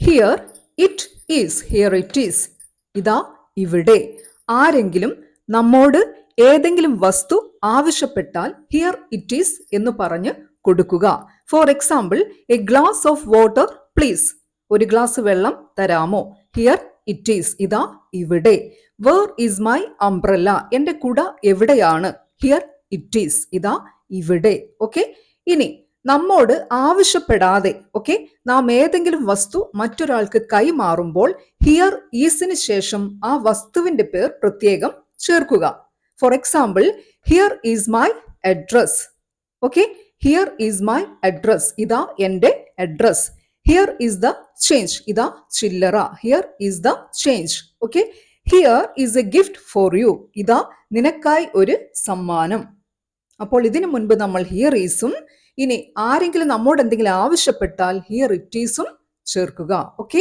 Here it is here it is ഇതാ ഇവിടെ. ആരെങ്കിലും നമ്മോട് ഏതെങ്കിലും വസ്തു ആവശ്യപ്പെട്ടാൽ ഹിയർ ഇറ്റ് ഈസ് എന്ന് പറഞ്ഞ് കൊടുക്കുക. For example a glass of water please ഒരു ഗ്ലാസ് വെള്ളം തരാമോ? ഹിയർ ഇറ്റ് ഈസ് ഇതാ ഇവിടെ. വേർ ഈസ് മൈ അംബ്രല്ല എന്റെ കുട എവിടെയാണ്? ഹിയർ ഇറ്റ് ഈസ് ഇതാ ഇവിടെ. ഓക്കെ ഇനി നമ്മോട് ആവശ്യപ്പെടാതെ ഓക്കെ നാം ഏതെങ്കിലും വസ്തു മറ്റൊരാൾക്ക് കൈമാറുമ്പോൾ ഹിയർ ഈസിന് ശേഷം ആ വസ്തുവിന്റെ പേർ പ്രത്യേകം ചേർക്കുക. For example here is my address okay here is my address ഇതാ എന്റെ address here is the change ഇതാ ചില്ലറ. Here is the change okay here is a gift for you ഇതാ നിനക്കായി ഒരു സമ്മാനം. അപ്പോൾ ഇതിനു മുൻപ് നമ്മൾ ഹിയർ ഈസും ഇനി ആരെങ്കിലും നമ്മോട് എന്തെങ്കിലും ആവശ്യപ്പെട്ടാൽ ഹിയർ ഇറ്റ് ഈസും ചേർക്കുക. ഓക്കെ